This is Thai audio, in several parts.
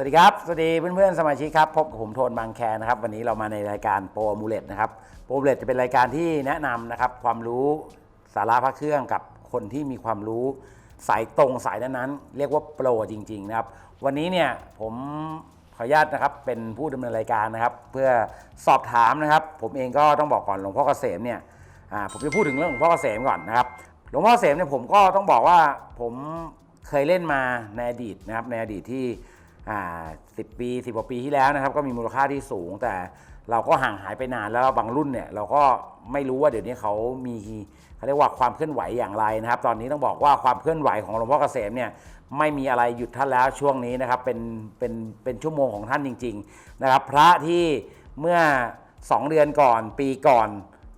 วัสดีครับ สวัสดีเพื่อนๆ สมาชิกครับ พบกับผมโทนบางแคนะครับ วันนี้เรามาในรายการโปรมูเลตนะครับ โปรมูเลตจะเป็นรายการที่แนะนำนะครับ ความรู้สาระพระเครื่องกับคนที่มีความรู้สายตรงสายนั้นๆ เรียกว่าโปรจริง ๆ นะครับ วันนี้เนี่ยผมขออนุญาตนะครับเป็นผู้ดำเนินรายการนะครับ เพื่อสอบถามนะครับ ผมเองก็ต้องบอกก่อนหลวงพ่อเกษมเนี่ยอ่าผมจะพูดถึงเรื่องหลวงพ่อเกษมก่อนนะครับ หลวงพ่อเกษมเนี่ยผมก็ต้องบอกว่าผมเคยเล่นมาในอดีตนะครับในอดีตที่ สิบปีสิบกว่าปีที่แล้วนะครับก็มีมูลค่าที่สูง แต่เราก็ห่างหายไปนานแล้วบางรุ่นเนี่ยเราก็ไม่รู้ว่าเดี๋ยวนี้เขามีเขาเรียกว่าความเคลื่อนไหวอย่างไรนะครับ ตอนนี้ต้องบอกว่าความเคลื่อนไหวของหลวงพ่อเกษมเนี่ยไม่มีอะไรหยุดท่านแล้วช่วงนี้นะครับเป็นเป็นเป็นชั่วโมงของท่านจริง ๆนะครับ พระที่เมื่อ 2 เดือนก่อนปีก่อน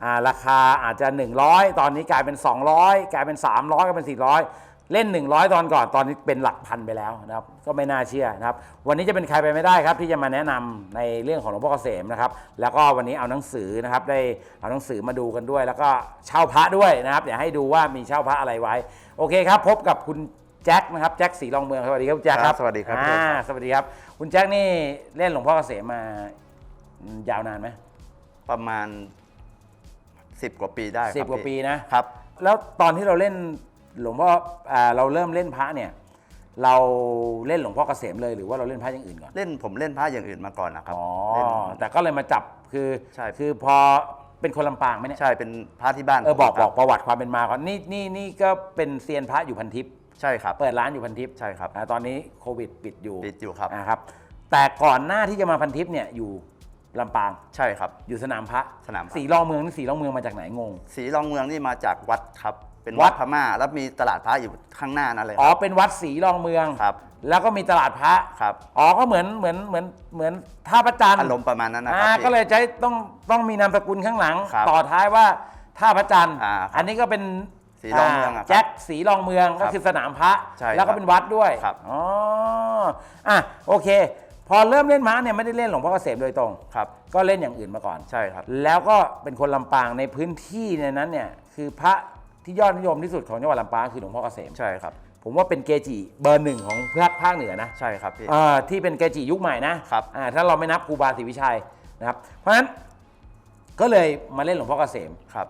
อราคาอาจจะ 100 ตอนนี้กลายเป็น 200 กลายเป็น 300กลายเป็น 400 เล่น 100 ตอนก่อนตอนนี้เป็นหลักพันไปแล้วนะครับก็ไม่น่าเชื่อนะครับวันนี้จะเป็นใครไปไม่ได้ครับ ที่จะมาแนะนำในเรื่องของหลวงพ่อเกษมนะครับแล้วก็วันนี้เอาหนังสือนะครับได้เอาหนังสือมาดูกันด้วย แล้วก็เช่าพระด้วยนะครับเดี๋ยวให้ดูว่ามีเช่าพระอะไรไว้ โอเคครับ พบกับคุณแจ็คนะครับแจ็คสีรองเมืองสวัสดีครับคุณแจ็คครับครับสวัสดีครับอ่าสวัสดีครับ คุณแจ็คนี่เล่นหลวงพ่อเกษมมาอืมยาวนานไหมประมาณ 10 กว่าปีได้ครับสิบกว่าปีพี่นะครับ แล้วตอนที่เราเล่น หลวงพ่ออ่าเราเริ่มเล่นพระเนี่ย เราเล่นหลวงพ่อเกษมเลยหรือว่าเราเล่นพระอย่างอื่นก่อนเล่นผมเล่นพระอย่างอื่นมาก่อนนะครับอ๋อเล่น แต่ก็เลยมาจับคือใช่ คือพอเป็นคนลำปางไหมเนี่ยใช่เป็นพระที่บ้านเออบอกผมบอกประวัติความเป็นมาก่อนนี่นี่นี่ก็เป็นเซียนพระอยู่พันทิพย์ใช่ครับเปิดร้านอยู่พันทิพย์ใช่ครับอ่าตอนนี้โควิดปิดอยู่ปิดอยู่ครับอ่าครับ แต่ก่อนหน้าที่จะมาพันทิพย์เนี่ยอยู่ลำปางใช่ครับ อยู่สนามพระสนามพระ สีรองเมืองนี่สีรองเมืองมาจากไหนงง สีรองเมืองนี่มาจากวัดครับ เป็นวัวัดด พม่า แล้วมีตลาดพระอยู่ข้างหน้านั่นเลยอ๋คอรับเป็นวัดสีรองเมือง ครับแล้วก็มีตลาดพระครับอ๋อก็เหมือนเหมือนเหมือนเหมือนท่าประจันทร์อารมณ์ประมาณนั้นนะคอ่ารับพี่ก็เลยใช้ต้องต้องมีนามสกุลข้างหลัง ครับต่อท้ายว่าท่าพระจันทร์อ่าครับอันนี้ก็เป็นสีรองเมืองอะครับแจ็คสีรองเมืองครัก็บคือสนามพระใช่แล้วก็เป็นวัดด้วยครับ อ๋ออะโอเค พอเริ่มเล่นม้าเนี่ยไม่ได้เล่นหลวงพ่อเกษมโดยตรง ครับ ก็เล่นอย่างอื่นมาก่อน ใช่ครับ แล้วก็เป็นคนลำปางในพื้นที่ในนั้นเนี่ยคือพระ ที่ยอดนิยมที่สุดของจังหวัดลำปางคือหลวงพ่อเกษม ใช่ครับ ผมว่าเป็นเกจิเบอร์หนึ่งของภาคภาคเหนือนะใช่ครับพี่เอ่อที่เป็นเกจิยุคใหม่นะครับอ่าถ้าเราไม่นับครูบาศรีวิชัยนะครับ เพราะฉะนั้นก็เลยมาเล่นหลวงพ่อเกษม ครับ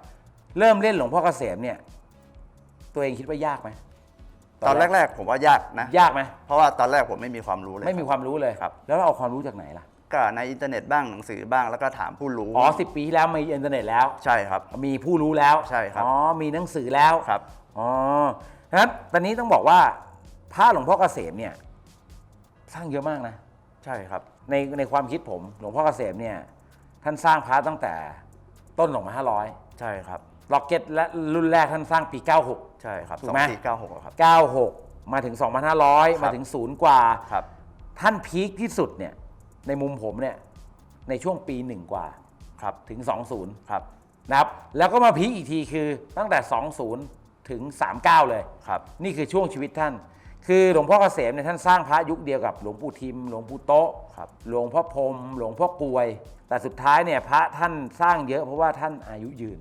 เริ่มเล่นหลวงพ่อเกษมเนี่ย ตัวเองคิดว่ายากไหมตอนแรกๆผมว่ายากนะ ยากไหมเพราะว่าตอนแรกผมไม่มีความรู้เลย ไม่มีความรู้เลยครับ แล้วเราเอาความรู้จากไหนล่ะ ก็ในอินเทอร์เน็ตบ้างหนังสือบ้างแล้วก็ถามผู้รู้อ๋อสิปีที่แล้วมีอินเทอร์เน็ตแล้ว ใช่ครับ มีผู้รู้แล้วใช่ครับอ๋อมีหนังสือแล้วครับอ๋อนะครับตอนนี้ต้องบอกว่าพระหลวงพ่อเกษมเนี่ยสร้างเยอะมากนะ ใช่ครับ ในในความคิดผมหลวงพ่อเกษมเนี่ยท่านสร้างพระตั้งแต่ต้นหลงมาห้าร้อยใช่ครับล็อกเก็ตและรุ่นแรกท่านสร้างปี 96 ใช่ครับถูสกองไหมสี่เก้าหกครับ96 มาถึง 2,500 มาถึงศูนย์กว่าครับท่านพีคที่สุดเนี่ย ในมุมผมเนี่ยในช่วงปีหนึ่งกว่าครับถึง 20 ครับนะครับแล้วก็มาพีคอีกทีคือตั้งแต่ 20 ถึง 39 เลยครับ นี่คือช่วงชีวิตท่าน คือหลวงพ่อเกษมเนี่ยท่านสร้างพระยุคเดียวกับหลวงปู่ทิม หลวงปู่โต๊ะครับหลวงพ่อพรหมหลวงพ่อกลวย แต่สุดท้ายเนี่ยพระท่านสร้างเยอะเพราะว่าท่านอายุยืน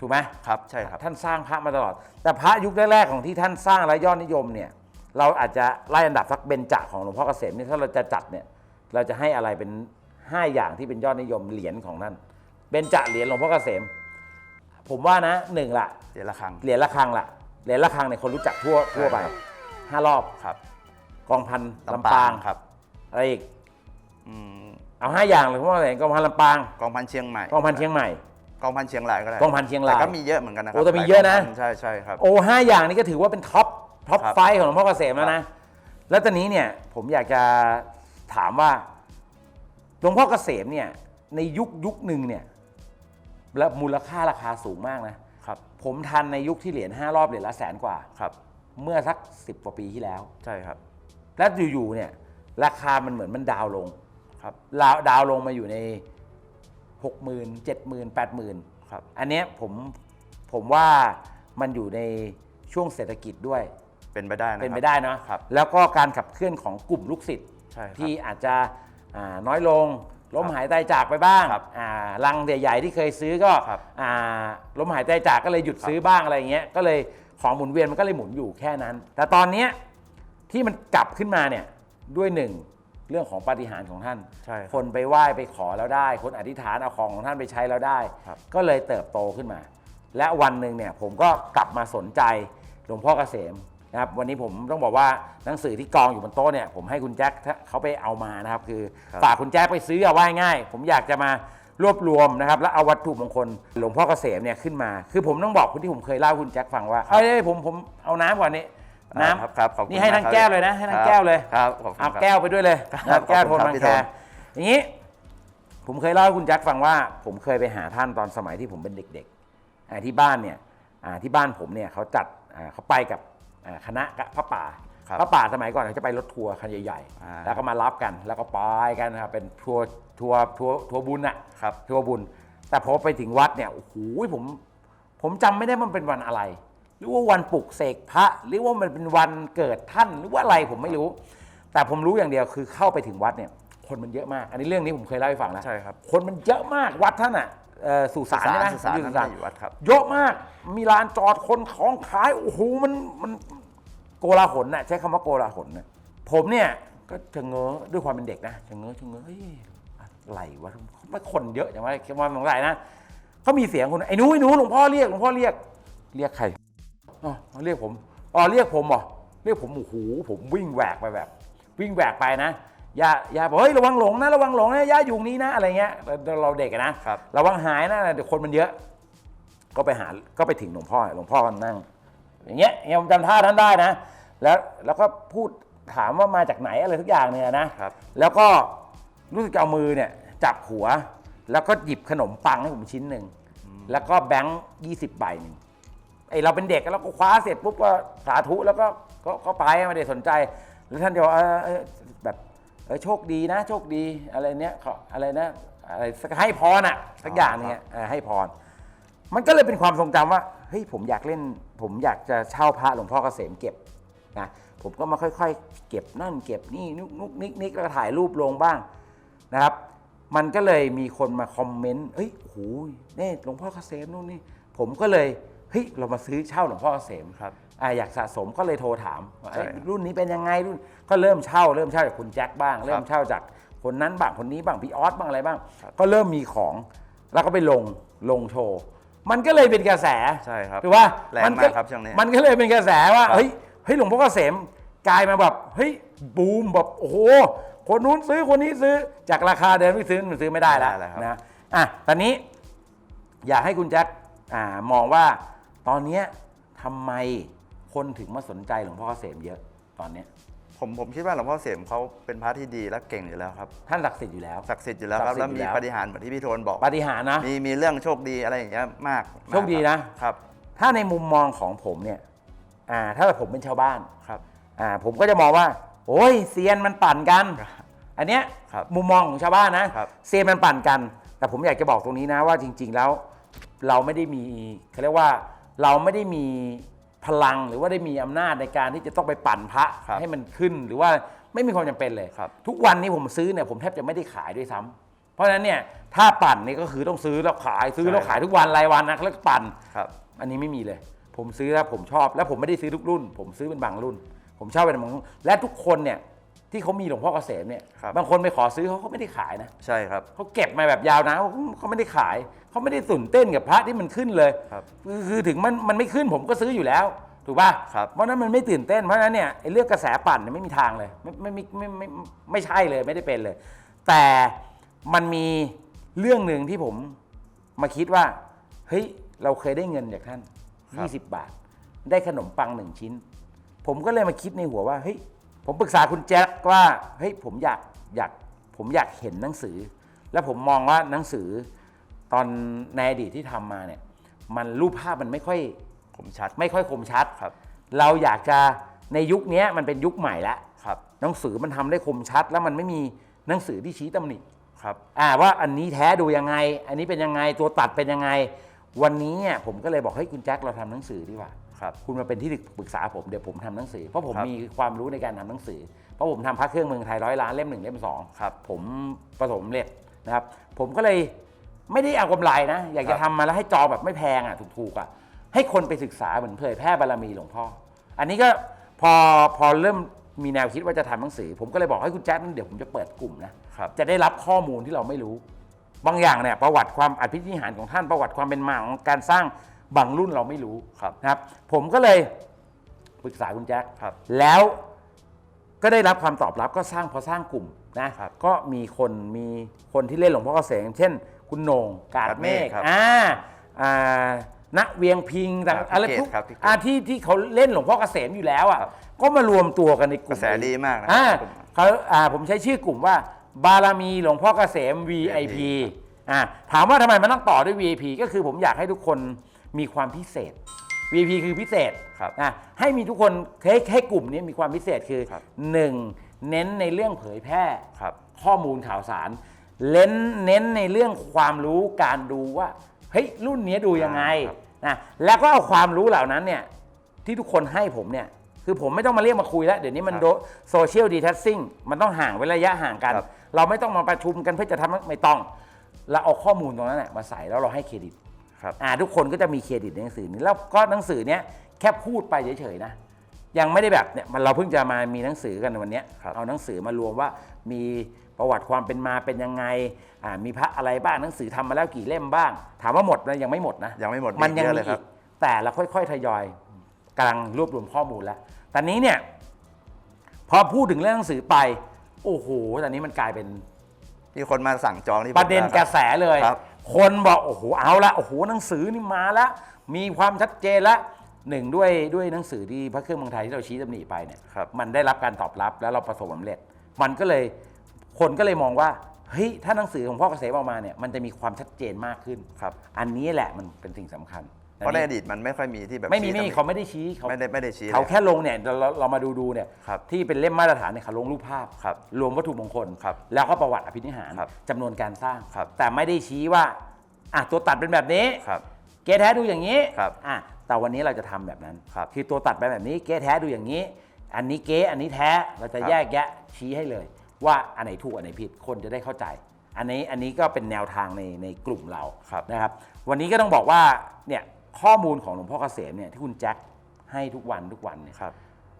ถูกไหมครับใช่ครับ ท่านสร้างพระมาตลอด แต่พระยุคแรกๆของที่ท่านสร้างและยอดนิยมเนี่ยเราอาจจะไล่อันดับสักเบญจของหลวงพ่อเกษมเนี่ยถ้าเราจะจัดเนี่ย เราจะให้อะไรเป็น 5 อย่างที่เป็นยอดนิยมเหรียญของท่านเบญจเหรียญหลวงพ่อเกษม ผมว่านะหนึ่งละเดี๋ยวละครั้งเหรียญละครังละเหรียญละครังเนี่ยคนรู้จักทั่วทั่วไปใช่ครับห้ารอบครับ กองพันลำปางครับอะไรอีกอืมเอาห้าอย่างเลยเพราะว่าอะไรกองพันลำปางกองพันเชียงใหม่กองพันเชียงใหม่กองพันเชียงรายก็ได้กองพันเชียงรายแต่ก็มีเยอะเหมือนกันนะครัโอ้แต่มีเยอะนะหลากงพัใช่ใช่ครับโอ้ห้าอย่างนี้ก็ถือว่าเป็นท็อปท็อปครับไฟของหลวงพ่อเกษมแล้วนะแล้วตอนนี้เนี่ยผมอยากจะ ถามว่าหลวงพ่อเกษมเนี่ยในยุคยุคหนึ่งเนี่ยและมูลค่าราคาสูงมากนะครับ ผมทันในยุคที่เหรียญห้ารอบเหรียญละแสนกว่าครับ เมื่อสักสิบกว่าปีที่แล้ว ใช่ครับ แล้วอยู่ๆเนี่ย ราคามันเหมือนมันดาวน์ลงครับดาวดาวน์ลงมาอยู่ในหกหมื่นเจ็ดหมื่นแปดหมื่นครับ อันเนี้ยผมผมว่ามันอยู่ในช่วงเศรษฐกิจด้วยเป็นไปได้นะครับเป็นไปได้เนอะครับแล้วก็การขับเคลื่อนของกลุ่มลูกศิษย์ใช่ ครับที่อาจจะอ่าน้อยลงล้มหายตายจากไปบ้างครับอ่าลังใหญ่ๆที่เคยซื้อก็ครับอ่าล้มหายตายจากก็เลยหยุดครับซื้อบ้างอะไรอย่างเงี้ยก็เลยของหมุนเวียนมันก็เลยหมุนอยู่แค่นั้น แต่ตอนเนี้ยที่มันกลับขึ้นมาเนี่ยด้วยหนึ่งเรื่องของปาฏิหาริย์ของท่าน ใช่ครับคนไปไหว้ไปขอแล้วได้ คนอธิษฐานเอาของของท่านไปใช้แล้วได้ ครับ ก็เลยเติบโตขึ้นมา และวันหนึ่งเนี่ยผมก็กลับมาสนใจหลวงพ่อเกษม นะครับวันนี้ผมต้องบอกว่าหนังสือที่กองอยู่บนโต๊ะเนี่ยผมให้คุณแจ็คเขาไปเอามานะครับ คือครับฝากคุณแจ็คไปซื้อเอาไว้ง่าย ผมอยากจะมารวบรวมนะครับ แล้วเอาวัตถุมงคลหลวงพ่อเกษมเนี่ยขึ้นมา คือผมต้องบอกคุณที่ผมเคยเล่าให้คุณแจ็คฟังว่าเอ้ยผมผมเอาน้ำก่อนนี่น้ำครับครับขอบคุณนี่ให้ทั้งมากครับแก้วเลยนะ ให้ทั้งครับแก้วเลยครับขอบคุณเอาครับแก้วไปด้วยเลยครับนะครับแก้วโทนขอบบัคุณงครับแคพี่โทนอย่างนี้ผมเคยเล่าให้คุณแจ็คฟังว่า ผมเคยไปหาท่านตอนสมัยที่ผมเป็นเด็กๆอ่าที่บ้านเนี่ยอ่าที่บ้านผมเนี่ยเขาจัดอ่าเขาไปกับอ่า คณะพระป่าครับพระป่าสมัยก่อนเขาจะไปรถทัวร์คันใหญ่อ่าๆแล้วก็มารับกันแล้วก็ไปกันนะครับเป็นทัวร์ทัวร์ทัวร์ทัวร์บุญอะครับทัวร์บุญ แต่พอไปถึงวัดเนี่ยโอ้โหผมผมจำไม่ได้มันเป็นวันอะไร หรือว่าวันปลุกเสกพระ หรือว่ามันเป็นวันเกิดท่านหรือว่าอะไรผมไม่รู้ แต่ผมรู้อย่างเดียวคือเข้าไปถึงวัดเนี่ยคนมันเยอะมาก อันนี้เรื่องนี้ผมเคยเล่าให้ฟังแล้วใช่ครับคนมันเยอะมากวัดท่านอะเอ่อสุสานใช่ไหมสุสานอยู่นั่สุนสานอยู่วัดครับเยอะมากมีลานจอดคนของขายโอ้โหมันมัน โกลาหลน่ะใช้คำว่าโกลาหลน่ะผมเนี่ยก็จะเง้อด้วยความเป็นเด็กนะจะเง้อจะเง้อเฮ้ยอะไรวะไม่คนเยอะจังวะคิดว่าสงสัยนะเขามีเสียงคนไอ้หนูไอ้หนูหลวงพ่อเรียกหลวงพ่อเรียกเรียกใครอ๋อเรียกผมอ๋อเรียกผมเหรอเรียกผมโอ้โหผมวิ่งแหวกไปแบบ วิ่งแหวกไปนะย่าย่าบอกเฮ้ยระวังหลงนะระวังหลงนะย่าอยู่นี้นะอะไรเงี้ยเราเราเด็กอะนะครับระวังหายนะเดี๋ยวคนมันเยอะ ก็ไปหาก็ไปถึงหลวงพ่อหลวงพ่อก็นั่ง อย่างเงี้ยอย่างผมจำท่าท่านได้นะ แล้วแล้วก็พูดถามว่ามาจากไหนอะไรทุกอย่างเนี่ยนะครับ แล้วก็รู้สึกจะเอามือเนี่ยจับหัว แล้วก็หยิบขนมปังให้ผมชิ้นหนึ่งแล้วก็แบงค์ยี่สิบใบหนึ่งไอเราเป็นเด็กเราก็คว้าเสร็จปุ๊บก็สาธุแล้วก็ก็ก็ไปไม่ได้สนใจ แล้วท่านจะบอกเออเออแบบเออโชคดีนะโชคดีอะไรเนี้ยเขาอะไรนะอะไรสักให้พรอะสักอย่างหนึงอะเออให้พร มันก็เลยเป็นความทรงจำว่าเฮ้ยผมอยากเล่น ผมอยากจะเช่าพระหลวงพ่อเกษมเก็บนะผมก็มาค่อยๆ เก็บนั่นเก็บนี่นุกนุกนิกนิกแล้วก็ถ่ายรูปลงบ้างนะครับ มันก็เลยมีคนมาคอมเมนต์เฮ้ยโอ้โหนี่หลวงพ่อเกษมนู่นนี่ผมก็เลยเฮ้ยเรามาซื้อเช่าหลวงพ่อเกษมครับ อ่าอยากสะสมก็เลยโทรถามว่าใช่เอ้ยรุ่นนี้เป็นยังไงรุ่นก็เริ่มเช่า เริ่มเช่าจากคุณแจ็คบ้าง เริ่มเช่าจากคนนั้นบ้างคนนี้บ้างพี่ออสบ้างอะไรบ้างครับก็เริ่มมีของ แล้วก็ไปลงลงโชว์ มันก็เลยเป็นกระแสใช่ครับถูกป่ะแรงมากครับช่วงนี้มันก็เลยเป็นกระแสว่าครับ เฮ้ยเฮ้ยหลวงพ่อเกษมกลายมาแบบเฮ้ยบูมแบบโอ้โหคนนู้นซื้อคนนี้ซื้อจากราคาเดิมไม่ซื้อมันซื้อไม่ได้แล้วไม่ได้แล้วครับ นะอะตอนนี้อยากให้คุณแจ็คอ่ามองว่าตอนเนี้ยทำไมคนถึงมาสนใจหลวงพ่อเกษมเยอะตอนเนี้ย ผมผมคิดว่าหลวงพ่อเสมเขาเป็นพระที่ดีและเก่งอยู่แล้วครับท่านศักดิ์สิทธิ์อยู่แล้ว ศักดิ์สิทธิ์อยู่แล้วครับศักดิ์สิทธิ์แล้วมีอยู่แล้วปฏิหารย์เหมือนที่พี่โทนบอกปาฏิหาริย์นะ มีมีเรื่องโชคดีอะไรอย่างเงี้ยมากโชคดีนะ ครับถ้าในมุมมองของผมเนี่ยอ่าถ้าผมเป็นชาวบ้านครับอ่าผมก็จะมองว่าโอ้ยเซียนมันปั่นกันอันเนี้ยครับมุมมองของชาวบ้านนะครับ เซียนมันปั่นกัน แต่ผมอยากจะบอกตรงนี้นะว่าจริง ๆแล้ว เราไม่ได้มีเขาเรียกว่าเราไม่ได้มี พลังหรือว่าได้มีอำนาจในการที่จะต้องไปปั่นพระครับให้มันขึ้นหรือว่าไม่มีความจำเป็นเลย ครับ ทุกวันนี้ผมซื้อเนี่ยผมแทบจะไม่ได้ขายด้วยซ้ำเพราะฉะนั้นเนี่ยถ้าปั่นนี่ก็คือต้องซื้อแล้วขายซื้อแล้วขายทุกวันรายวันนะแล้วก็ปั่น ครับ อันนี้ไม่มีเลย ผมซื้อแล้วผมชอบ แล้วผมไม่ได้ซื้อทุกรุ่น ผมซื้อเป็นบางรุ่น ผมชอบเป็นบางรุ่นและทุกคนเนี่ย ที่เขามีหลวงพ่อเกษมเนี่ยครับ บางคนไปขอซื้อเขาก็ไม่ได้ขายนะ ใช่ครับ เขาเก็บมาแบบยาวนะเขาเขาไม่ได้ขาย เขาไม่ได้ตื่นเต้นกับพระที่มันขึ้นเลยครับคือคือถึงมันมันไม่ขึ้นผมก็ซื้ออยู่แล้ว ถูกป่ะครับ เพราะฉะนั้นมันไม่ตื่นเต้นเพราะฉะนั้นเนี่ยไอ้เรื่องกระแสปั่นเนี่ยไม่มีทางเลยไม่ไม่ไม่ไม่ไม่ไม่ไม่ใช่เลยไม่ได้เป็นเลย แต่มันมีเรื่องหนึ่งที่ผมมาคิดว่าเฮ้ยเราเคยได้เงินจากท่านครับ 20 บาท ได้ขนมปังหนึ่งชิ้น ผมก็เลยมาคิดในหัวว่าเฮ้ย ผมปรึกษาคุณแจ็คว่าเฮ้ยผมอยากอยากผมอยากเห็นหนังสือ แล้วผมมองว่าหนังสือตอนในอดีตที่ทำมาเนี่ย มันรูปภาพมันไม่ค่อยผมชัด ไม่ค่อยคมชัดครับ เราอยากจะในยุคเนี้ยมันเป็นยุคใหม่แล้วครับหนังสือมันทำได้คมชัด แล้วมันไม่มีหนังสือที่ชี้ตำหนิครับอ่าว่าอันนี้แท้ดูยังไง อันนี้เป็นยังไงตัวตัดเป็นยังไง วันนี้เนี่ยผมก็เลยบอกเฮ้ยคุณแจ็คเราทำหนังสือดีกว่า ครับ คุณมาเป็นที่ปรึกษาผมเดี๋ยวผมทำหนังสือ เพราะผมครับมีความรู้ในการทำหนังสือ เพราะผมทำพระเครื่องเมืองไทยร้อยล้านเล่มหนึ่งเล่มสองครับผมประสบความสำเร็จนะครับ ผมก็เลยไม่ได้เอากำไรนะ อยากจะทำมาแล้วให้จองแบบไม่แพงอะถูกๆอะให้คนไปศึกษาเหมือนเผยแพร่บารมีหลวงพ่อ อันนี้ก็พอพอเริ่มมีแนวคิดว่าจะทำหนังสือ ผมก็เลยบอกให้คุณแจ๊คนั้นเดี๋ยวผมจะเปิดกลุ่มนะครับจะได้รับข้อมูลที่เราไม่รู้ บางอย่างเนี่ยประวัติความอภิธิหารของท่านประวัติความเป็นมาของการสร้าง บางรุ่นเราไม่รู้ครับนะครับ ผมก็เลยปรึกษาคุณแจ๊คครับ แล้วก็ได้รับความตอบรับก็สร้างพอสร้างกลุ่มนะครับก็มีคนมีคนที่เล่นหลวงพ่อเกษมเช่น คุณโหน่งกาดกาดเมเมฆฆครับอ่าอ่าณเวียงพิงต่างครับอะไรพี่เกตพวกครับพี่เกตอ่าที่ที่เขาเล่นหลวงพ่อเกษมอยู่แล้วอะครับก็มารวมตัวกันในกกลุ่ระมแสดีมากนะอ่าครับเขาอ่าผมใช้ชื่อกลุ่มว่า บารมีหลวงพ่อเกษม VIP อ่าถามว่าทำไมมันต้องต่อด้วย VIP ก็คือผมอยากให้ทุกคน มีความพิเศษ VIP คือพิเศษครับนะให้มีทุกคนให้ให้กลุ่มนี้มีความพิเศษคือครับ หนึ่งเน้นในเรื่องเผยแพร่ครับ ข้อมูลข่าวสารเน้นเน้นในเรื่องความรู้การดูว่าเฮ้ยรุ่นนี้ดูยังไงครับ นะแล้วก็เอาความรู้เหล่านั้นเนี่ยที่ทุกคนให้ผมเนี่ยคือผมไม่ต้องมาเรียกมาคุยแล้ว เดี๋ยวนี้มันโซเชียลดีทัชซิ่งมันต้องห่างเว้นระยะห่างกันครับเราไม่ต้องมาประชุมกันเพื่อจะทำไม่ต้อง เราเอาข้อมูลตรงนั้นนะมาใส่แล้วเราให้เครดิต ครับ อ่าทุกคนก็จะมีเครดิตในหนังสือนี้แล้วก็หนังสือเนี้ยแค่พูดไปเฉยๆนะยังไม่ได้แบบเนี่ยมันเราเพิ่งจะมามีหนังสือกันในวันเนี้ยครับ เอาหนังสือมารวมว่ามีประวัติความเป็นมาเป็นยังไงอ่ามีพระอะไรบ้างหนังสือทำมาแล้วกี่เล่มบ้าง ถามว่าหมดไหมยังไม่หมดนะ ยังไม่หมดมันยังเยอะมีเลยคอีรับกแต่เราค่อยๆทยอยกำลังรวบรวมข้อมูลแล้วตอนนี้เนี่ยพอพูดถึงเรื่องหนังสือไป โอ้โหตอนนี้มันกลายเป็นมีคนมาสั่งจองที่ผมประเด็นแล้วกคระบแสเลย ครับ คนบอกโอ้โหเอาละโอ้โหหนังสือนี่มาแล้วมีความชัดเจนแล้วหนึ่งด้วยด้วยหนังสือที่พระเครื่องเมืองไทยที่เราชี้ตำหนิไปเนี่ยครับ มันได้รับการตอบรับแล้วเราประสบความสำเร็จ มันก็เลยคนก็เลยมองว่าเฮ้ยถ้าหนังสือของพ่อเกษมออกมาเนี่ยมันจะมีความชัดเจนมากขึ้นครับ อันนี้แหละมันเป็นสิ่งสำคัญ เพราะในอดีตมันไม่ค่อยมีที่แบบไม่มีชี้ไม่มีตำหนิเขาไม่ได้ชี้เขาไม่ได้ไม่ได้ชี้เขาลย แค่ลงเนี่ยเราเราเรามาดูดูเนี่ยครับที่เป็นเล่มมาตรฐานเนี่ยเขาลงรูปภาพครับรวมวัตถุมงคล ครับแล้วก็ประวัติอภินิหารครับจำนวนการสร้าง ครับ แต่ไม่ได้ชี้ว่าอะตัวตัดเป็นแบบนี้ ครับ เก๊แท้ดูอย่างนี้ครับอะแต่วันนี้เราจะทำแบบนั้นครับอตัวตัดเป็นแบบนี้ เก๊แท้ดูอย่างนี้ อันนี้เก๊อันนี้แท้ เราจะครับแยกแยะชี้ให้เลย ว่าอันไหนถูกอันไหนผิด คนจะได้เข้าใจ อันนี้อันนี้ก็เป็นแนวทางในในกลุ่มเราครับ นะครับ วันนี้ก็ต้องบอกว่าเนี่ย ข้อมูลของหลวงพ่อเกษมเนี่ยที่คุณแจ็คให้ทุกวันทุกวันเนี่ยครับ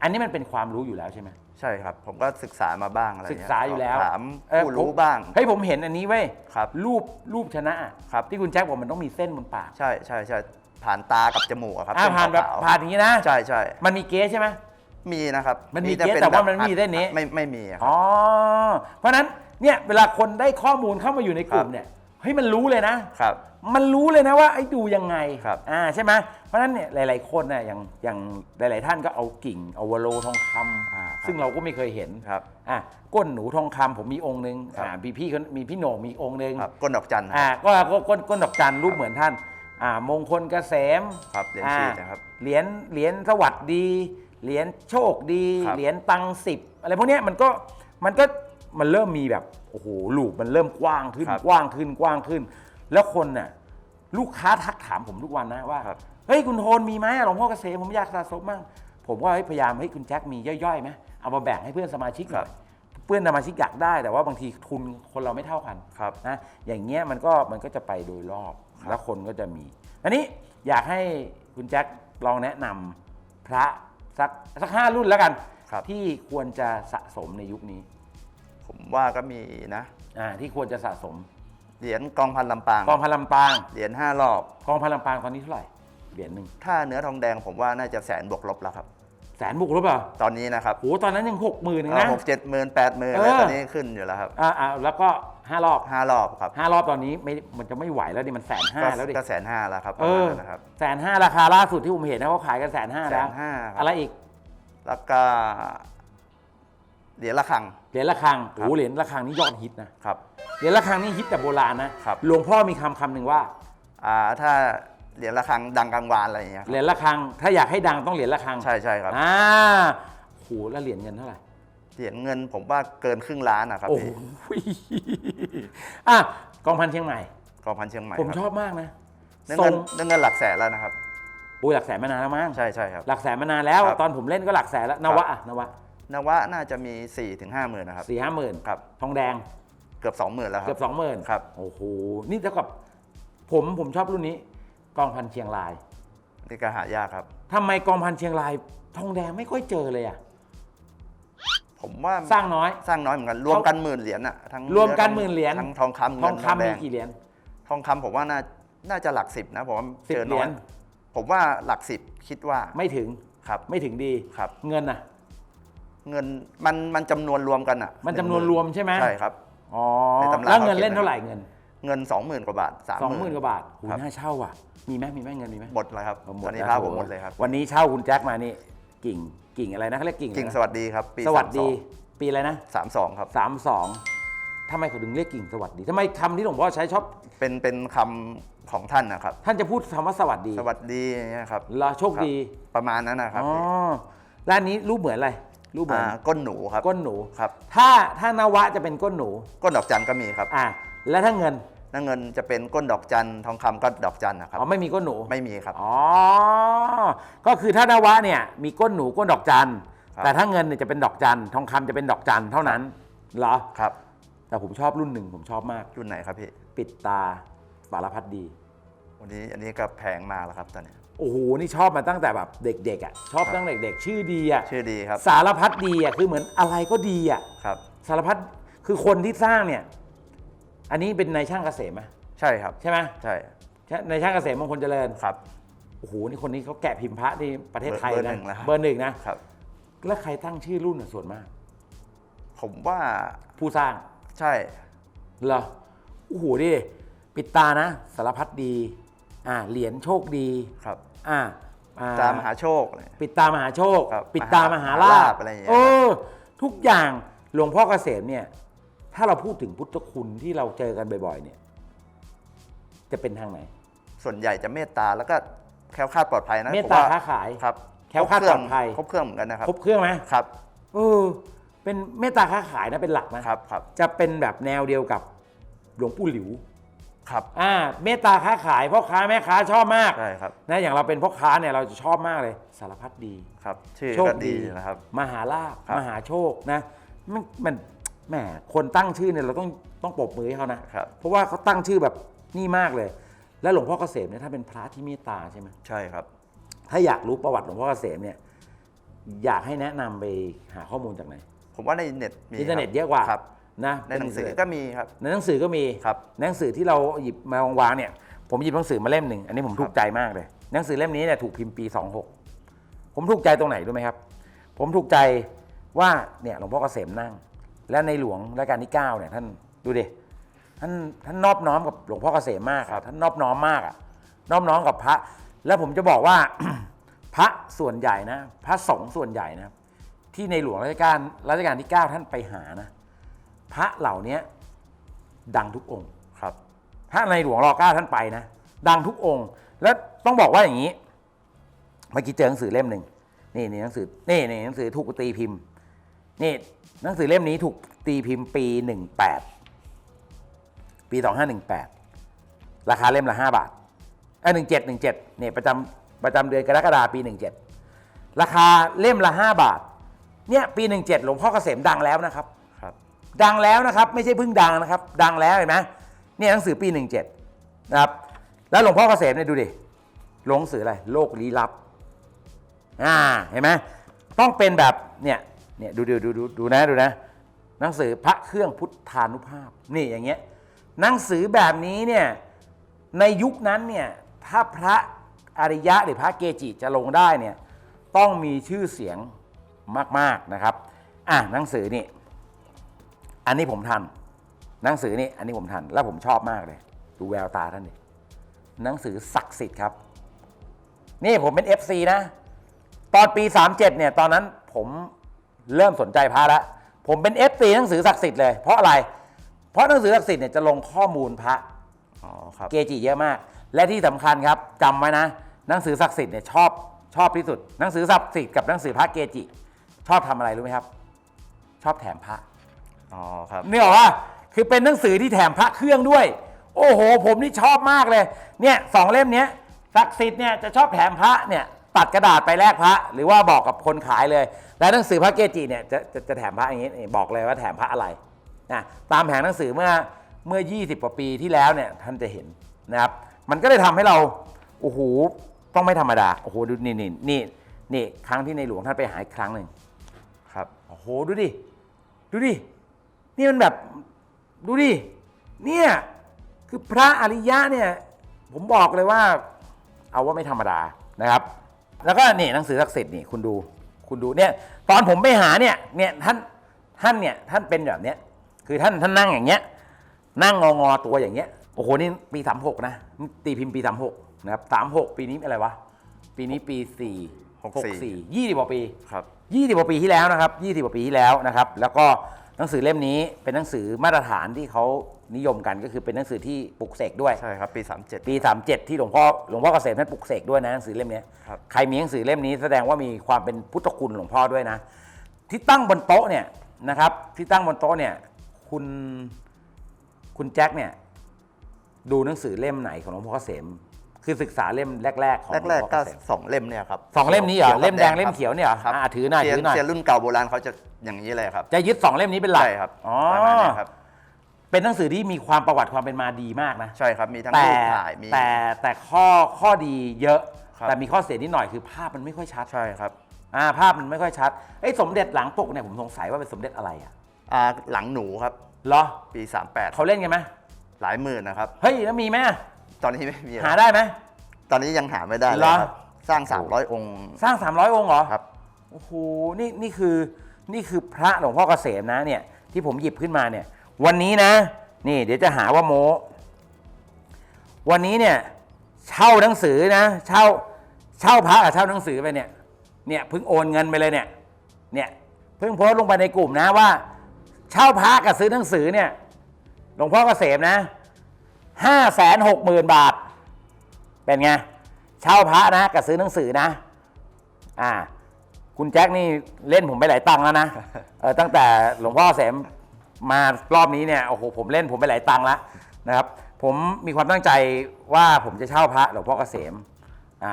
อันนี้มันเป็นความรู้อยู่แล้วใช่ไหมใช่ครับ ผมก็ศึกษามาบ้างอะไรศึกเงี้ษาอยู่แล้วถามเออผู้ผมรู้บ้าง เฮ้ยผมเห็นอันนี้เว้ยครับรูปรูปชนะครับ ที่คุณแจ็คบอกมันต้องมีเส้นบนปากใช่ใช่ใช่ผ่านตากับจมูกอะครับอ่าเส้ผ่านแบบขวๆผ่านอย่างนี้นะใช่ใช่มันมีเก๊ใช่ไหม มีนะครับมันมีจะเกสป็แต่ว่าบบมันไม่มีเส้นนี้ ไม่ไม่มีอะครับ อ๋อ เพราะฉะนั้นเนี่ยเวลาคนได้ข้อมูลเข้ามาอยู่ในกลุ่มครับ เนี่ย เฮ้ยมันรู้เลยนะ ครับ มันรู้เลยนะว่าไอ้ดูยังไงครับ อ่าใช่ไหมเพราะฉะนั้นเนี่ยหลาย ๆ คนเนี่ยอย่างอย่างหลาย ๆ ท่านก็เอากิ่งเอาวโลทองคำอ่าครับซึ่งเราก็ไม่เคยเห็นครับ อะก้นหนูทองคำผมมีองค์หนึ่งครับ อ่าพี่พี่คนมีพี่โหน่งมีองค์หนึ่งครับก้นดอกจันทร์อ่าก็ก็ก้นก้นดอกจันรูปเหมือนท่านอ่ามงคลเกษม ครับเหรียญอ่าชีพนะครับ เหรียญเหรียญสวัสดี เหรียญโชคดี ครับเหรียญตังสิบอะไรพวกเนี้ยมันก็มันก็มันเริ่มมีแบบ โอ้โหลูกมันเริ่มกว้างขึ้นครับกว้างขึ้นกว้างขึ้น แล้วคนน่ะลูกค้าทักถามผมทุกวันนะว่าครับ เฮ้ยคุณโทนมีไหมหลวงพ่อเกษมผมอยากสะสมบ้างผมว่าเฮ้ยพยายามให้ยคุณแจ็คมีย่อยๆไหมเอามาแบ่งให้เพื่อนสมาชิกหน่อยเพื่อนสมาชิกอยากได้แต่ว่าบางทีทุนคนเราไม่เท่ากัน ครับ นะอย่างเงี้ยมันก็มันก็จะไปโดยรอบครับแล้วคนก็จะมีอันนี้อยากให้คุณแจ็คลองแนะนำพระสักสักห้ารุ่นแล้วกัน ครับ ที่ควรจะสะสมในยุคนี้ ผมว่าก็มีนะอ่าที่ควรจะสะสม เหรียญกองพันลำปางกองพันลำปางเหรียญห้ารอบ กองพันลำปางตอนนี้เท่าไหร่เหรียญหนึ่งถ้าเนื้อทองแดงผมว่าน่าจะแสนบวกลบแล้วครับ แสนบุกหรือเปล่าตอนนี้นะครับโหตอนนั้นยังหกหมื่นเองนะหกเจ็ดหมื่นแปดหมื่นเออแล้วตอนนี้ขึ้นอยู่แล้วครับอ่าอ่าแล้วก็ห้ารอบห้ารอบครับห้ารอบตอนนี้ไม่มันจะไม่ไหวแล้วดิมันแสนห้าก็แล้วดิก็แสนห้าแล้วครับปเอระมาณอนั้นนะครับแสนห้าราคาล่าสุดที่ผมเห็นนะเขาขายกันแสนห้าแสแล้วนห้าคอะรับไรอีกแล้วก็ เหรียญละครัง เหรียญระฆังโอ้โหเหรียญระฆังนี่ยอดฮิตนะครับ เหรียญระฆังนี่ฮิตแต่โบราณนะครับ หลวงพ่อมีคำคำหนึ่งว่า อ่าถ้าเหรียญละครังดังกลางวานอะไรอย่างเงี้ยคเหรีรับยญระฆัง ถ้าอยากให้ดังต้องเหรียญระฆังใช่ใช่ครับอ่าโหแล้วเหรียญเงินเท่าไหร่ เหรียญเงินผมว่าเกินครึ่งล้านนะครับโอ้โหพี่อะกองพันเชียงใหม่ กองพันเชียงใหม่ผมครับชอบมากนะเรื่องทรเงิงนเรื่องเงินหลักแสนแล้วนะครับโอ้ยหลักแสนมานานแล้วมั้งใช่ใช่ครับ หลักแสนมานานแล้ว ครับตอนผมเล่นก็หลักแสนแล้วนวะอะนวะ นวะน่าจะมี4ี่ถึงห้าหมื่นนะครับ สี่ห้าหมื่นครับ ทองแดงเกือบสองหมื่นแล้วครัเกืบอบสองหมื่นครับ โอ้โห นี่เท่ากับผมผมชอบรุ่นนี้ กองพันเชียงรายนี่ก็หายากครับ ทำไมกองพันเชียงราย ทองแดงไม่ค่อยเจอเลยอะผมว่าสร้างน้อย สร้างน้อยเหมือนกันรวมกันหมื่นเหรียญอะทั้งรวมกันหมื่นเหรียญ ทั้งทองคำทเงิองนคำแดมีงกี่เหรียญ ทองคำผมว่าน่าน่าจะหลักสิบนะผมว่าสิบเจอเหรีน้อยญยผมว่าหลักสิบคิดว่าไม่ถึงครับไม่ถึงดี ครับ เงินน่ะ เงินมันมันจำนวนรวมกันอะมันจำนวนรวมใช่ไหมใช่ครับ อ๋อในตำราแล้วเงินเขาเขียน เล่นเท่าไหร่เงินเงินสองหมื่นกว่าบาทสามสองหมื่นกว่าบาทโหครับ น่าเช่าอะ มีไหมมีไหมเงินมีไหมหมดเลยครับเอาตอนนี้แล้วพาผมหมดเลยครับวันนี้เช่าคุณแจ็คมานี่กิ่งกิ่งอะไรนะเขาเรียกกิ่งกิ่งอะไรสนะวัสดีครับ ปีสวัสดี ปีอะไรนะสามสองครับ สามสองทำไมเขาถึงเรียกกิ่งสวัสดีทำไมคำที่หลวงพ่อใช้ชอบ เป็นเป็นคำของท่านนะครับ ท่านจะพูดคำว่าสวัสดีสวัสดีอย่างเงี้ยครับแล้วโชคดี ครับ ประมาณนั้นนะครับอ๋อแล้วอันนี้รูปเหมือนอะไร รูปเหมือนอ่าก้นหนูครับก้นหนูครับถ้าถ้านวะจะเป็นก้นหนู ก้นดอกจันก็มีครับอ่าแล้วถ้าเงินถ้าเงินจะเป็นก้นดอกจันทองคำก็ดอกจันนะครับอ๋อไม่มีก้นหนูไม่มีครับอ๋อก็คือถ้านวะเนี่ยมีก้นหนูก้นดอกจันครับแต่ถ้าเงินเนี่ยจะเป็นดอกจันทองคำจะเป็นดอกจันเท่านั้นเหรอครับ แต่ผมชอบรุ่นหนึ่งผมชอบมากรุ่นไหนครับพี่ปิดตาสารพัดดี วันนี้อันนี้ก็แพงมากแล้วครับตอนนี้ โอ้โหนี่ชอบมาตั้งแต่แบบเด็กๆอะชอบครับตั้งแต่เด็กๆชื่อดีอะชื่อดีครับสารพัดดีอะคือเหมือนอะไรก็ดีอะครับ สารพัดคือคนที่สร้างเนี่ย อันนี้เป็นนายช่างเกษมไหมใช่ครับ ใช่ไหมใช่ใช่นายช่างเกษมมงคลเจริญครับโอ้โหนี่คนนี้เขาแกะพิมพ์พระที่ประเทศไทยเบอร์นะหนึ่งแล้วครับเบอร์หนึ่งนะครับ แล้วใครตั้งชื่อรุ่นน่ะส่วนมาก ผมว่าผู้สร้างใช่เหรอโอ้โหดิปิดตานะ สารพัดดี อ่าเหรียญโชคดีครับ อ่าอ่ตามหาโชคเลย ปิดตามหาโชค ครับปิดตามหาลาลาภภอะไรอย่างเงี้ย เออ ทุกอย่างหลวงพ่อเกษมเนี่ย ถ้าเราพูดถึงพุทธคุณที่เราเจอกันบ่อยๆ เนี่ย จะเป็นทางไหน ส่วนใหญ่จะเมตตาแล้วก็แคล้วคลาดปลอดภัยนะเมตผตาว่ค้าขายครับแคล้วคลาดรบเครื่ปลอดภัย ครบเครื่องเหมือนกันนะครับ ครบเครื่องไหมครับ เออ เป็นเมตตาค้าขายนะเป็นหลักนะ ครับครับ จะเป็นแบบแนวเดียวกับหลวงปู่หลิว ครับ อ่าเมตตาค้าขายพ่อค้าแม่ค้าชอบมากใช่ครับนะอย่างเราเป็นพ่อค้าเนี่ยเราจะชอบมากเลย สารพัดดี ครับ ชื่อโชคก็ดีดีนะครับ มหาลาภครับ มหาโชคนะมันมันแหมคนตั้งชื่อเนี่ยเราต้องต้องปรบมือให้เขานะครับ เพราะว่าเขาตั้งชื่อแบบนี่มากเลย แล้วหลวงพ่อเกษมเนี่ยถ้าเป็นพระที่เมตตาใช่ไหมใช่ครับ ถ้าอยากรู้ประวัติหลวงพ่อเกษมเนี่ยอยากให้แนะนำไปหาข้อมูลจากไหน ผมว่าในเน็ตมีอินเทอร์เน็ตคบเยอะกว่า ครับ นะในหนังสือเป็ก็มีครับ ในหนังสือก็มีครับหนังสือที่เราหยิบมาวางๆเนี่ยผมหยิบหนังสือมาเล่มหนึ่งอันนี้ผมถูกใจมากเลย หนังสือเล่มนี้เนี่ยถูกพิมพ์ปี 26 ผมถูกใจตรงไหนรู้ไหมครับ ผมถูกใจว่าเนี่ยหลวงพ่อเกษมนั่ง และในหลวงรัชกาลที่9เนี่ยท่านดูดิท่านท่านนอบน้อมกับหลวงพ่อเกษมมากครับท่านนอบน้อมมากอะนอบน้อมกับพระ แล้วผมจะบอกว่าพระส่วนใหญ่นะ พระสงฆ์ส่วนใหญ่นะครับที่ในหลวงรัชกาลรัชกาลที่ 9 ท่านไปหานะ พระเหล่านี้ดังทุกองค์ครับพระในหลวงรอเก้าท่านไปนะ ดังทุกองค์ แล้วต้องบอกว่าอย่างนี้ เมื่อกี้เจอหนังสือเล่มหนึ่งนี่นี่หนังสือนี่นี่หนังสือถูกตีพิมพ์ นี่หนังสือเล่มนี้ถูกตีพิมพ์ปีหนึ่งแปดปีสองห้าหนึ่งแปดราคาเล่มละห้าบาทเอ้หนึ่งเจ็ดหนึ่งเจ็ดเนี่ยประจำประจำเดือนกรกฎาปีหนึ่งเจ็ดราคาเล่มละห้าบาท เนี่ยปีหนึ่งเจ็ดหลวงพ่อเกษมดังแล้วนะครับครับ ดังแล้วนะครับไม่ใช่เพิ่งดังนะครับ ดังแล้วเห็นไหมเนี่ยหนังสือปี 17 นะครับ แล้วหลวงพ่อเกษมเนี่ยดูดิลงสืออะไรโลกลี้ลับอ่าเห็นไหมต้องเป็นแบบเนี่ยเนี่ยดูดูดูดูดูนะดูนะ หนังสือพระเครื่องพุทธานุภาพนี่อย่างเงี้ยหนังสือแบบนี้เนี่ยในยุคนั้นเนี่ยถ้าพระอริยะหรือพระเกจิจะลงได้เนี่ยต้องมีชื่อเสียงมากๆนะครับ อะหนังสือนี่ อันนี้ผมทัน หนังสือนี่อันนี้ผมทัน แล้วผมชอบมากเลย ดูแววตาท่านดิหนังสือศักดิ์สิทธิ์ครับ นี่ผมเป็น FC นะ ตอนปี 37 เนี่ย ตอนนั้นผมเริ่มสนใจพระแล้วผมเป็น FC หนังสือศักดิ์สิทธิ์เลย เพราะอะไร เพราะหนังสือศักดิ์สิทธิ์เนี่ยจะลงข้อมูลพระอ๋อครับเกจิเยอะมาก และที่สำคัญครับจำไว้นะ หนังสือศักดิ์สิทธิ์เนี่ยชอบชอบที่สุด หนังสือศักดิ์สิทธิ์กับหนังสือพระเกจิ ชอบทำอะไรรู้ไหมครับ ชอบแถมพระ อ๋อครับ นี่บอกว่าคือเป็นหนังสือที่แถมพระเครื่องด้วย โอ้โห ผมนี่ชอบมากเลย เนี่ยสองเล่มเนี้ยศักดิ์สิทธิ์เนี่ยจะชอบแถมพระเนี่ยตัดกระดาษไปแลกพระ หรือว่าบอกกับคนขายเลย และหนังสือพระเกจิเนี่ยจะจะจะแถมพระอย่างนี้นี่บอกเลยว่าแถมพระอะไรนะตามแผงหนังสือเมื่อเมื่อ 20กว่าปีที่แล้วเนี่ยท่านจะเห็นนะครับ มันก็เลยทำให้เราโอ้โหต้องไม่ธรรมดาโอ้โหดูนี่นี่นี่นี่ครั้งที่ในหลวงท่านไปหาอีกครั้งหนึ่งครับโอ้โหดูดิดูดิ นี่มันแบบดูดิเนี่ยคือพระอริยะเนี่ยผมบอกเลยว่า เอาว่าไม่ธรรมดานะครับ แล้วก็นี่หนังสือศักดิ์สิทธิ์นี่คุณดูคุณดูเนี่ยตอนผมไปหาเนี่ยเนี่ยท่านท่านเนี่ยท่านเป็นแบบเนี้ยคือท่านท่านนั่งอย่างเงี้ยนั่งงองอตัวอย่างเงี้ยโอ้โหนี่ปีสามหกนะนี่ตีพิมพ์ปีสามหกนะครับสามหกปีนี้อะไรวะปีนี้ปีสี่หกสี่ยี่สิบกว่าปีครับยี่สิบกว่าปีที่แล้วนะครับยี่สิบกว่าปีที่แล้วนะครับ แล้วก็ หนังสือเล่มนี้เป็นหนังสือมาตรฐานที่เขานิยมกันก็คือเป็นหนังสือที่ปลุกเสกด้วย ใช่ครับปี 37 ปี 37 ที่หลวงพ่อหลวงพ่อเกษมท่านปลุกเสกด้วยนะหนังสือเล่มนี้ครับใครมีหนังสือเล่มนี้แสดงว่ามีความเป็นพุทธคุณหลวงพ่อด้วยนะ ที่ตั้งบนโต๊ะเนี่ยนะครับ ที่ตั้งบนโต๊ะเนี่ยคุณคุณแจ็คเนี่ยดูหนังสือเล่มไหนของหลวงพ่อเกษม คือศึกษาเล่มแรก ๆ ของหลวงแรกพ่อๆก็เกษมสองเล่มเนี่ยครับสองเล่มนี้เหรอขียวกับเล่มแดงครับเล่มเขียวเนี่ยเหรอครับอ่าถือหน่อยเซียถือหน่อยเซียนรุ่นเก่าโบราณเขาจะอย่างนี้เลยครับ จะยึดสองเล่มนี้เป็นหลักใช่ครับอ๋อประมาณนี้ครับเป็นหนังสือที่มีความประวัติความเป็นมาดีมากนะใช่ครับมีทั้งแต่รูปถ่ายมีแต่แต่ข้อข้อดีเยอะครับแต่มีข้อเสียนิดหน่อยคือภาพมันไม่ค่อยชัดใช่ครับอ่าภาพมันไม่ค่อยชัดไอ้ยสมเด็จหลังปกเนี่ยผมสงสัยว่าเป็นสมเด็จอะไรอะอ่าหลังหนูครับเหรอปี 38เขาเล่นกันไหมหลายหมื่นนะครับเฮ้ยแล้วมีไหม ตอนนี้ไม่มีหาได้ไหมตอนนี้ยังหาไม่ได้เลเหรยอครับสร้าง 300 องค์ สร้าง 300 องค์เหรอครับโอ้โหนี่นี่คือนี่คือพระหลวงพ่อเกษมนะเนี่ยที่ผมหยิบขึ้นมาเนี่ย วันนี้นะ นี่เดี๋ยวจะหาว่าโมวันนี้เนี่ย เช่าหนังสือนะ เช่าเช่าพระกับเช่าหนังสือไปเนี่ยเนี่ยเพิ่งโอนเงินไปเลยเนี่ยเนี่ยเพิ่งโพสต์ลงไปในกลุ่มนะว่า เช่าพระกับซื้อหนังสือเนี่ยหลวงพ่อเกษมนะ ห้าแสนหกหมื่นบาท เป็นไง เช่าพระนะกับซื้อหนังสือนะ อ่า คุณแจ็คนี่เล่นผมไปหลายตังค์แล้วนะเออตั้งแต่หลวงพ่อเสมมารอบนี้เนี่ยโอ้โหผมเล่นผมไปหลายตังค์แล้วนะครับ ผมมีความตั้งใจว่าผมจะเช่าพระหลวงพ่อเกษมอ่า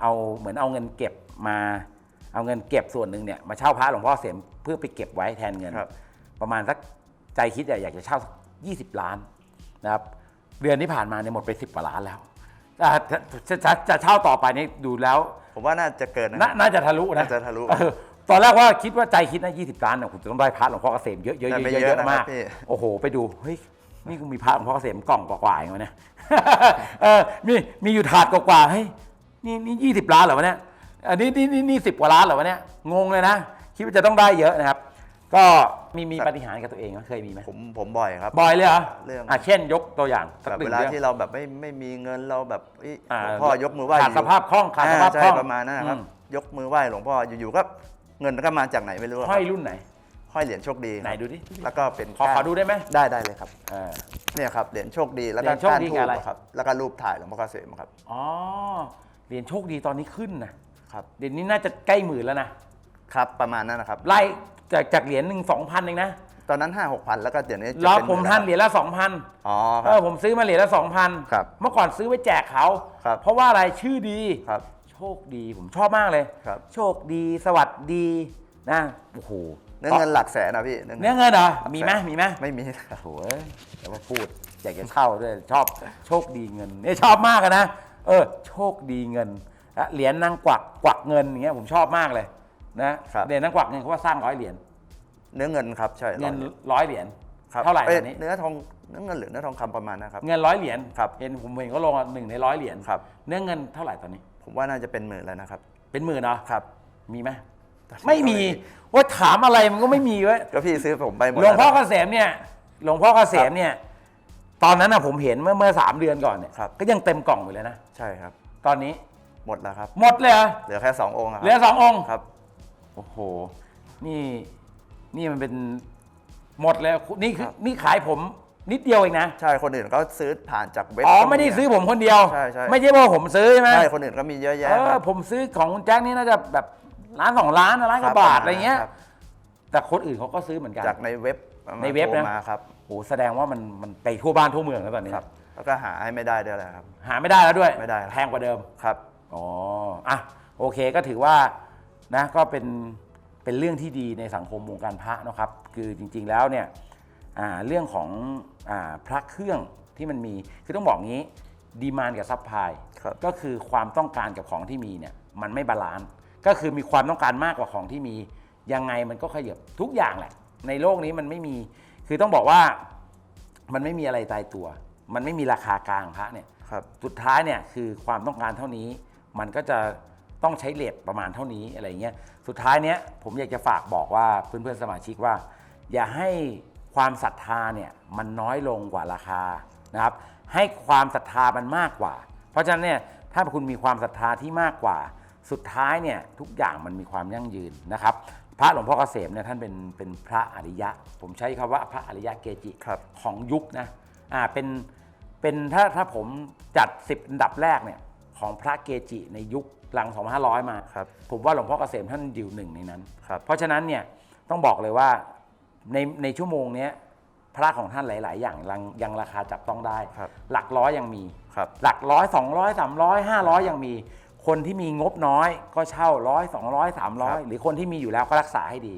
เอาเหมือนเอาเงินเก็บมาเอาเงินเก็บส่วนหนึ่งเนี่ยมาเช่าพระหลวงพ่อเกษมเพื่อไปเก็บไว้แทนเงินครับประมาณสักใจคิดอะอยากจะเช่าสัก20 ล้านนะครับ เดือนที่ผ่านมาเนี่ยหมดไป 10กว่าล้านแล้วอ่าจะจะจะเช่าต่อไปนี่ดูแล้วผมว่าน่าจะเกินนะ นาครับน่าจะทะลุนะน่าจะทะลุเออตอนแรกว่าคิดว่าใจคิดนะ20ล้านเนี่ยคุณจะต้องได้พระหลวงพ่อเกษมเยอะๆเยอะแต่ไม่ๆเยเยอะอะนะๆครัมาบกพี่ โอ้โห ไปดู เฮ้ย นี่กูมีพระหลวงพ่อเกษมกล่องกว่าๆอย่างวะเนี่ยเออมีมีอยู่ถาดกว่าๆเฮ้ยนี่นี่ยี่สิบล้านเหรอวะเนี่ยอันนี้นี่นี่นี่สิบกว่าล้านเหรอวะเนี่ยงงเลยนะ คิดว่าจะต้องได้เยอะนะครับ ก็มีมีปฏิหารย์กับตัวเองไหมเคยมีไหมผมผมบ่อยครับ บ่อยเลยเหรอเรื่อง อะเช่นยกตัวอย่างสักแบบหนึ่เวงลาเรื่อง ที่เราแบบไม่ไม่มีเงินเราแบบเอ้ยอ่าหลวงพ่อยกมือไหว้ขาดอยู่สภาพคล่องขาดสภาพอ่คล่องใช่ประมาณนั้นนะครับ อืม ยกมือไหว้หลวงพ่ออยู่ๆก็เงินก็มาจากไหนไม่รู้อะห้อยรุ่นไหน ห้อยเหรียญโชคดีไหนดูดิแล้วก็เป็นขอขอดูได้ไหมได้ได้เลยครับเออ เนี่ยครับเหรียญโชคดีแล้วเหรีก็ยญโชคก้านดีทูกับบอะไรอะครับแล้วก็รูปถ่ายหลวงพ่อเกษมครับอ๋อเหรียญโชคดีตอนนี้ขึ้นนะครับเดี๋ยวนี้น่าจะใกล้หมื่นแล้วนะครับประมาณนั้นนะครับ ไล่ จากจากเหรียญหนึ่งสองพันเองนะตอนนั้น5 6 0 0แล้วก็เดี๋ยวนี้จะแล้วเป็นผมหทันแล้วเหรียญละสองพันอ๋อคเอรัอบ ผมซื้อมาเหรียญละสองพันครับเมื่อก่อนซื้อไว้แจกเขา ครับ เพราะว่าอะไรชื่อดี ครับ โชคดีผมชอบมากเลย ครับ โชคดีสวัสดีนะโอ้โหเนื้อเงินหลักแสนนะพี่เนื้อเงินเหรอมีไหมมีไหมไม่มีครับโอ้โหแต่ว่าพูดอยากจะเข้าด้วยชอบโชคดีเงินเนี่ยชอบมากอะนะเออ โชคดีเงินและเหรียญนางกวักกวักเงินอย่างเงี้ยผมชอบมากเลย นะครับเหรียญนางกวักเงินเขาว่าสร้างร้อยเหรียญเนื้อเงินครับใช่เงินร้อยร้อยเหรียญครับเท่าไหร่อ้ยตอนนี้เนื้อทองเนื้อเงินหรือเนื้อทองคำประมาณนะครับเงินร้อยเหรียญครับเห็นผมเห็นเขาลงอะหนึ่งในร้อยเหรียญครับเนื้อเงินเท่าไหร่ตอนนี้ ผมว่าน่าจะเป็นหมื่นแล้วนะครับ เป็นหมื่นเหรอครับ มีไหมไม่มีว่าถามอะไรมันก็ไม่มีเว้ยก็พี่ซื้อผมไปหมดหลวงพ่อแล้เกษมเนี่ยหลวงพ่อเกษมเนี่ย ตอนนั้นอะผมเห็นเมื่อเมื่อสามเดือนก่อนเนี่ยครับก็ยังเต็มกล่องอยู่เลยนะใช่ครับ ตอนนี้หมดแล้วครับ หมดเลยเหรอเหลือแค่สององค์ะคเหลือรับสององค์ครับ โอ้โห นี่นี่มันเป็นหมดเลยนี่คือครับนี่ขายผมนิดเดียวเองนะ ใช่ คนอื่นก็ซื้อผ่านจากเว็บอ๋อก็ไม่ได้ซื้อผมคนเดียว ใช่ใช่ไม่ใช่ว่าผมซื้อใช่ไหมใช่ คนอื่นก็มีเยอะแยะเอคอรับผมซื้อของคุณแจ็คนี่น่าจะแบบล้านสองล้านล้านกว่าบาทอะไรเงี้ยคบแต่คนอื่นเขาก็ซื้อเหมือนกัน จากในเว็บในเว็บนะโทรมาครับโอ้โหแสดงว่ามันมันไปทั่วบ้านทั่วเมืองแล้วตอนนี้ครับแล้วก็หาให้ไม่ได้ด้วยแหละครับ หาไม่ได้แล้วด้วย ไม่ได้ครับแพงกว่าเดิม ครับ อ๋อ อะ โอเค ก็ถือว่า นะก็เป็นเป็นเรื่องที่ดีในสังคมวงการพระนะครับ คือจริงๆแล้วเนี่ยอ่าเรื่องของอาพระเครื่องที่มันมีคือต้องบอกงี้ดีมานกับซัพพลายครับก็คือความต้องการกับของที่มีเนี่ยมันไม่บาลานซ์ก็คือมีความต้องการมากกว่าของที่มี ยังไงมันก็ขยับทุกอย่างแหละ ในโลกนี้มันไม่มี คือต้องบอกว่ามันไม่มีอะไรตายตัว มันไม่มีราคากลางพระเนี่ยครับสุดท้ายเนี่ยคือความต้องการเท่านี้ มันก็จะ ต้องใช้เลทประมาณเท่านี้อะไรเงี้ยสุดท้ายเนี้ยผมอยากจะฝากบอกว่าเพื่อนๆสมาชิกว่า อย่าให้ความศรัทธาเนี่ยมันน้อยลงกว่าราคานะครับให้ความศรัทธามันมากกว่า เพราะฉะนั้นเนี่ยถ้าคุณมีความศรัทธาที่มากกว่า สุดท้ายเนี่ยทุกอย่างมันมีความยั่งยืนนะครับพระหลวงพ่อเกษมเนี่ยท่านเป็นเป็นพระอริยะ ผมใช้คำว่าพระอริยะเกจิครับของยุคนะอ่าเป็นเป็นถ้าถ้าผมจัด 10 อันดับแรกเนี่ยของพระเกจิในยุค หลัง 2500 มา ครับ ผมว่าหลวงพ่อเกษมท่านอยู่หนึ่งในนั้น ครับ เพราะฉะนั้นเนี่ยต้องบอกเลยว่าในในชั่วโมงเนี้ยพระของท่านหลาย ๆ อย่างยังยังราคาจับต้องได้ ครับ หลักร้อยยังมี ครับ หลักร้อยสองร้อยสามร้อยห้าร้อยยังมี คนที่มีงบน้อยก็เช่าร้อยสองร้อยสามร้อยหรือคนที่มีอยู่แล้วก็รักษาให้ดี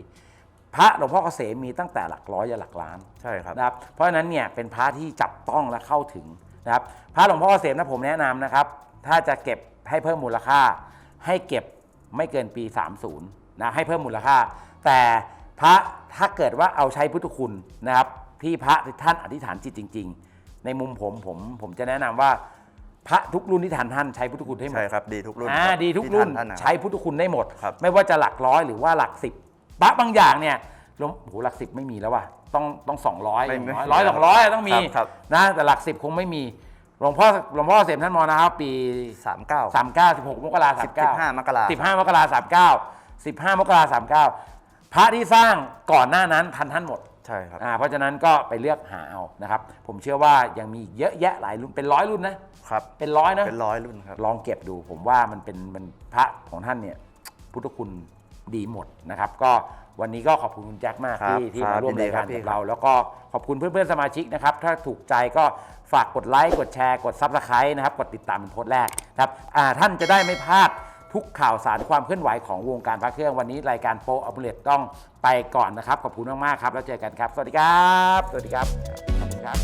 พระหลวงพ่อเกษมมีตั้งแต่หลักร้อยจนหลักล้านใช่ครับ นะครับ เพราะฉะนั้นเนี่ยเป็นพระที่จับต้องและเข้าถึงนะครับ พระหลวงพ่อเกษมนะผมแนะนำนะครับ ถ้าจะเก็บ ให้เพิ่มมูลค่า ให้เก็บไม่เกินปี 30นะให้เพิ่มมูลค่า แต่พระถ้าเกิดว่าเอาใช้พุทธคุณนะครับ ที่พระท่านอธิษฐานจิตจริง ๆ ในมุมผมผมผมจะแนะนำว่าพระทุกรุ่นที่ทานท่านใช้พุทธคุณให้หมดใช่ครับดีทุกรุ่นอ่าครับดีทุกที่รุ่นท่าท่าะครับใช้พุทธคุณได้หมดครับไม่ว่าจะหลักร้อยหรือว่าหลักสิบปะบางอย่างเนี่ยหลวงโอ้โหหลักสิบไม่มีแล้วว่ะต้องต้องสองร้อยไม่ไม่ร้อยสองร้อยต้องมีครับครับนะแต่หลักสิบคงไม่มี หลวงพ่อหลวงพ่อเสมท่านมรณภาพปี สามเก้าสามเก้าสิบหกมกราสามเก้า15มกราสิบห้ามกราสามเก้าสิบห้ามกราสามเก้าพระที่สร้างก่อนหน้านั้นทันท่านหมดใช่ครับ อ่าเพราะฉะนั้นก็ไปเลือกหาเอานะครับ ผมเชื่อว่ายังมีอีกเยอะแยะหลายรุ่นเป็นร้อยรุ่นนะ ครับ เป็นร้อยนะ เป็นร้อยรุ่นครับ ลองเก็บดูผมว่ามันเป็นมันพระของท่านเนี่ยพุทธคุณดีหมดนะครับ ก็ วันนี้ก็ขอบคุณคุณแจ็คมากครับที่ที่ครับมาร่วมยินดีรายครัการบพี่ กับเรา แล้วก็ขอบคุณเพื่อนๆสมาชิกนะครับ ถ้าถูกใจก็ฝากกดไลค์กดแชร์กดซับสไครต์นะครับ กดติดตามเป็นโพสต์แรกนะครับอ่าท่านจะได้ไม่พลาดทุกข่าวสารความเคลื่อนไหวของวงการพระเครื่องวันนี้รายการโปรอัปเดตต้องไปก่อนนะครับ ขอบคุณมากๆครับแล้วเจอกันครับ สวัสดีครับสวัสดีครับขอบคุณครับ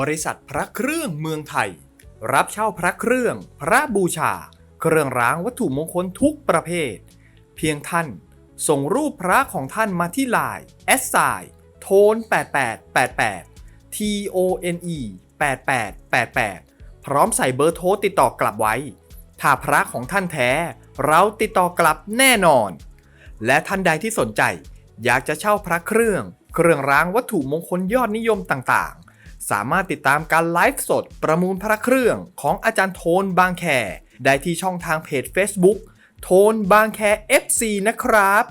บริษัทพระเครื่องเมืองไทย รับเช่าพระเครื่อง พระบูชา เครื่องรางวัตถุมงคลทุกประเภท เพียงท่านส่งรูปพระของท่านมาที่ไลน์แอสไซโทน8888 T O N E 8888 พร้อมใส่เบอร์โทรติดต่อกลับไว้ ถ้าพระของท่านแท้ เราติดต่อกลับแน่นอน และท่านใดที่สนใจ อยากจะเช่าพระเครื่อง เครื่องรางวัตถุมงคลยอดนิยมต่างๆ สามารถติดตามการไลฟ์สดประมูลพระเครื่องของอาจารย์โทนบางแค ได้ที่ช่องทางเพจ Facebook โทนบางแค FC นะครับ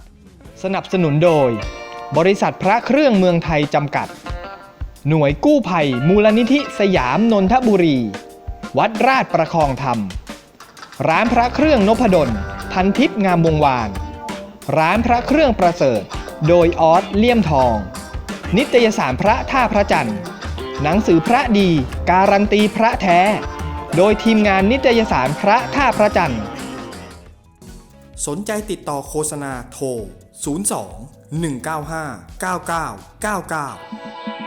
สนับสนุนโดย บริษัทพระเครื่องเมืองไทยจำกัด หน่วยกู้ภัย มูลนิธิสยามนนทบุรี วัดราชประคองธรรม ร้านพระเครื่องนพดล พันทิพย์งามวงวาน ร้านพระเครื่องประเสริฐ โดยออสเลี่ยมทอง นิตยสารพระท่าพระจันทร์ หนังสือพระดี การันตีพระแท้ โดยทีมงานนิตยสารพระท่าพระจันทร์ สนใจติดต่อโฆษณาโทร 02 195 9999